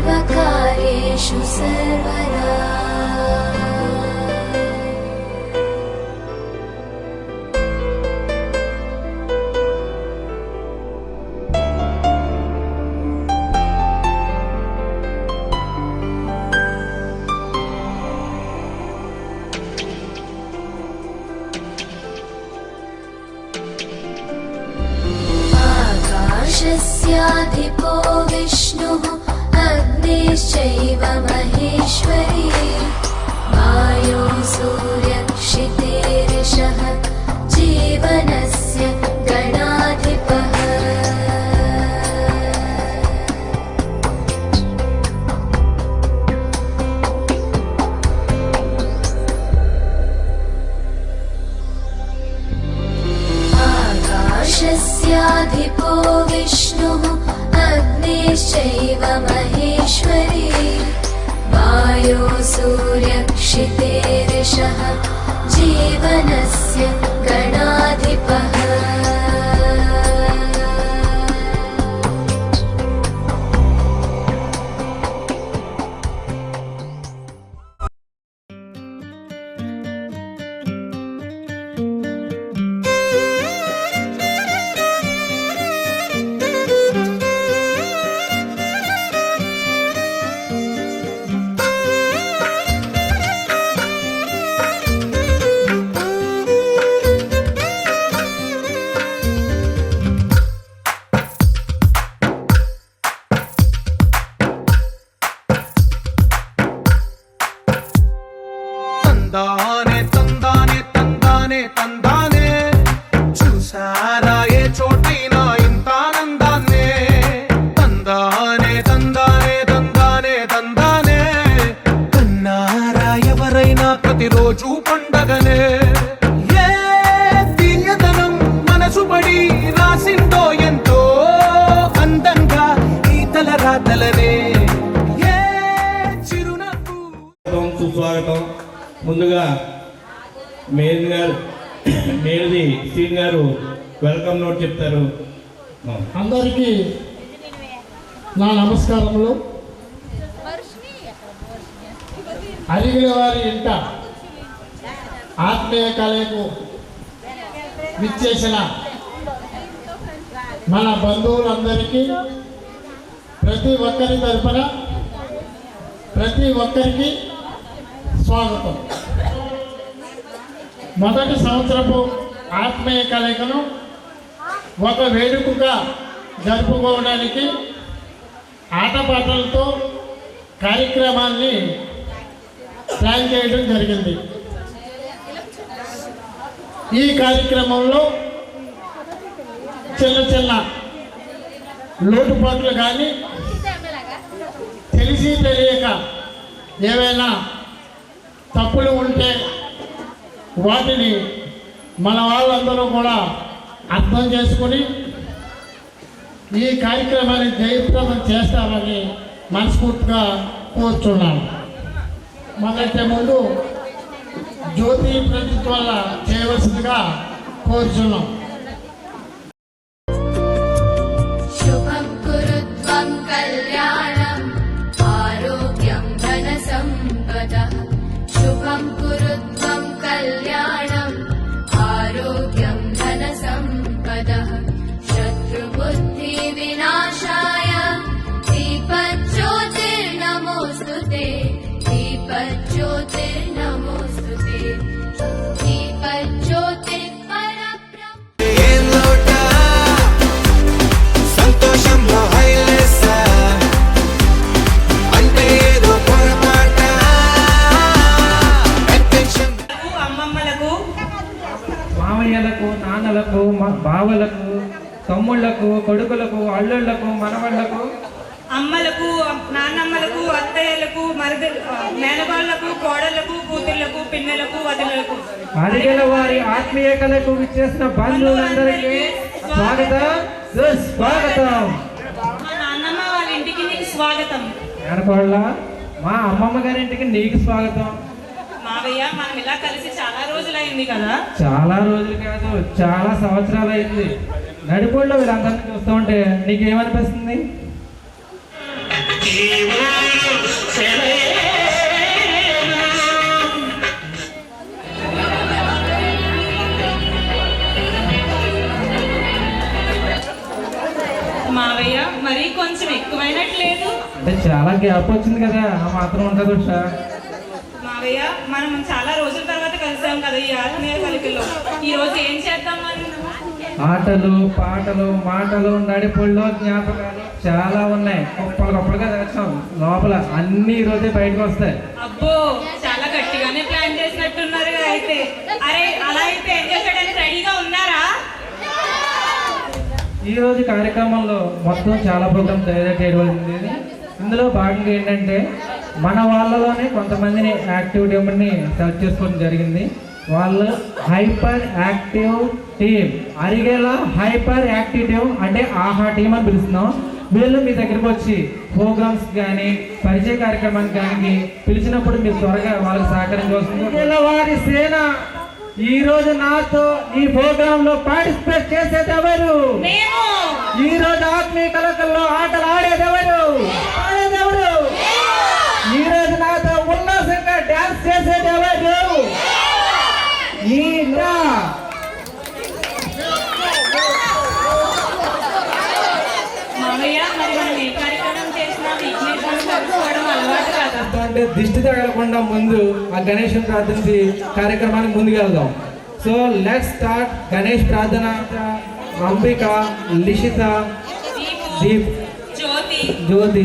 सर्वकार्येषु सर्वदा। आकाशस्याधिपो विष्णुः अग्निश्चैव महेश्वरी। वायो सूर्यक्षितेरिषः जीवनस्य गणाधिपः। आकाशस्याधिपो विष्णुः अग्निश्चैव सूर्यक्षितेरिषः जीवनस्य తందానే తందానే తందానే తందానే. చూసారా ఏ చోటైనా ఇంత ఆనందాన్నే. తందానే తందానే తందానే తందానే. కన్నారా ఎవరైనా ప్రతిరోజు పండగనే? ముందుగా మేరీ గారు మేరిది సీన్ గారు వెల్కమ్ నోట్ చెప్తారు. అందరికీ నా నమస్కారములు. అరిగిన వారి ఇంట ఆత్మీయ కళకు విచ్చేసిన మన బంధువులందరికీ ప్రతి ఒక్కరి తరపున ప్రతి ఒక్కరికి స్వాగతం. మొదటి సంవత్సరపు ఆత్మీయ కలయికను ఒక వేడుకగా జరుపుకోవడానికి ఆటపాటలతో కార్యక్రమాన్ని ప్లాన్ చేయడం జరిగింది. ఈ కార్యక్రమంలో చిన్న చిన్న లోటుపాట్లు కానీ తెలిసి తెలియక ఏవైనా తప్పులు ఉంటే వాటిని మన వాళ్ళందరూ కూడా అర్థం చేసుకుని ఈ కార్యక్రమాన్ని జయప్రదం చేస్తారని మనస్ఫూర్తిగా కోరుచున్నాను మొదటి ముందు జ్యోతి ప్రతిత్ వల్ల చేయవలసిందిగా కోరుచున్నాం शुभं कुरु कल्याण మామయ్యలకు నాన్నలకు మా బావలకు తమ్ముళ్ళకు కొడుకులకు అల్లుళ్ళకు మనవళ్ళకు. అమ్మలకు నాన్నమ్మలకు అత్తయ్యలకు మరిది మేనగాళ్ళకు కోడళ్ళకు కూతుర్లకు పిన్నెలకు వదిలకు అడిగిన వారి ఆత్మీయ కళకు విచ్చేసిన బంధువులందరికీ స్వాగతం. సుస్వాగతం మా నాన్నమ్మ వాళ్ళ ఇంటికి నీకు స్వాగతం. మేనకోళ్ళ మా అమ్మమ్మ గారి ఇంటికి నీకు స్వాగతం. మావయ్య మనం ఇలా కలిసి చాలా రోజులైంది కదా. చాలా రోజులు కాదు చాలా సంవత్సరాలు అయింది నడిపోళ్ళలో వీళ్ళందరినీ చూస్తూ ఉంటే నీకేమనిపిస్తుంది? మావయ్య మరీ కొంచెం ఎక్కువైనట్లేదు. అంటే చాలా గ్యాప్ వచ్చింది కదా ఆ మాత్రం ఉంటుంది ఉషా మావయ్య మనం చాలా రోజుల తర్వాత కలిసాం కదా ఈ ఆత్మీయ కలికలో ఈ రోజు ఏం చేద్దాం మనం? ఆటలు పాటలు మాటలు నడిపుల్లో జ్ఞాపకాలు చాలా ఉన్నాయి. గొప్పలు గొప్పలుగా తెచ్చాం. లోపల అన్ని రోజే బయటకు వస్తాయి. అబ్బో చాలా గట్టిగానే ప్లాన్ చేసినట్టున్నారు అయితే. అరే అలా అయితే ఎంజాయ్ చేయడానికి రెడీగా ఉన్నారా? ఈ రోజు కార్యక్రమంలో మొత్తం చాలా ప్రోగ్రామ్ తయారు చేయబడింది. ఇందులో భాగంగా ఏంటంటే మన వాళ్ళలోనే కొంతమందిని యాక్టివ్ టీమ్ని సెలెక్ట్ చేసుకోవడం జరిగింది. వాళ్ళు హైపర్ యాక్టివ్ టీమ్. అరిగేలా హైపర్ యాక్టివ్ టీమ్ అంటే ఆహా టీం అని పిలుస్తున్నాం. వీళ్ళు మీ దగ్గరికి వచ్చి ప్రోగ్రామ్స్ కానీ పరిచయ కార్యక్రమానికి కానీ పిలిచినప్పుడు మీరు త్వరగా వాళ్ళకి సహకరించవలసింది వారి సేన ఈ రోజు నాతో ఈ ప్రోగ్రామ్లో పార్టిసిపేట్ చేసేది ఎవరు ఈ రోజు ఆత్మీయ కలకల్లో ఆటలు ఆడేది ఎవరు ఈ రోజు నాతో ఉల్లాసంగా డాన్స్ చేసేది ఎవరు ఈయన. మామయ్య మరి మనం ఏ కార్యక్రమం చేసినా విఘ్నేశ్వరుని కలుసుకోవడం అంటే దిష్టి తగలకుండా ముందు ఆ గణేష్ ప్రార్థించి కార్యక్రమానికి ముందుకెళ్దాం. సో లెట్ స్టార్ట్ గణేష్ ప్రార్థన. అంబిక లిషిత దీపు దీప్. జ్యోతి. జ్యోతి.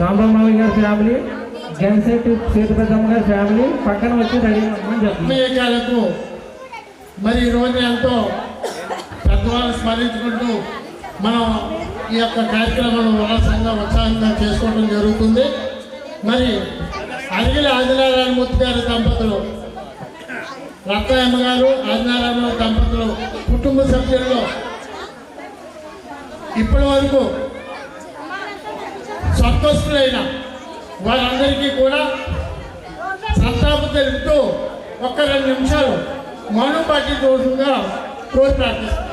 రామరామావి గారి ఫ్యామిలీ గన్సెట్ సీతపెద్దమ్మ గారి ఫ్యామిలీ పక్కన వచ్చి రెడీ మరి ఈ రోజు ఎంతో పెద్దవాళ్ళు స్మరించుకుంటూ మనం ఈ యొక్క కార్యక్రమం ఉల్లాసంగా ఉత్సాహంగా చేసుకోవడం జరుగుతుంది. మరి అడిగిన ఆదినారాయణమూర్తి గారి దంపతులు రత్నయమ్మ గారు ఆదినారాయణ దంపతులు కుటుంబ సభ్యుల్లో ఇప్పటి వరకు సంతోషులైన వారందరికీ కూడా సంతాపం తెలుపుతూ ఒక్క రెండు నిమిషాలు మౌనం పాటించవలసిందిగా కోరి ప్రార్థిస్తున్నాను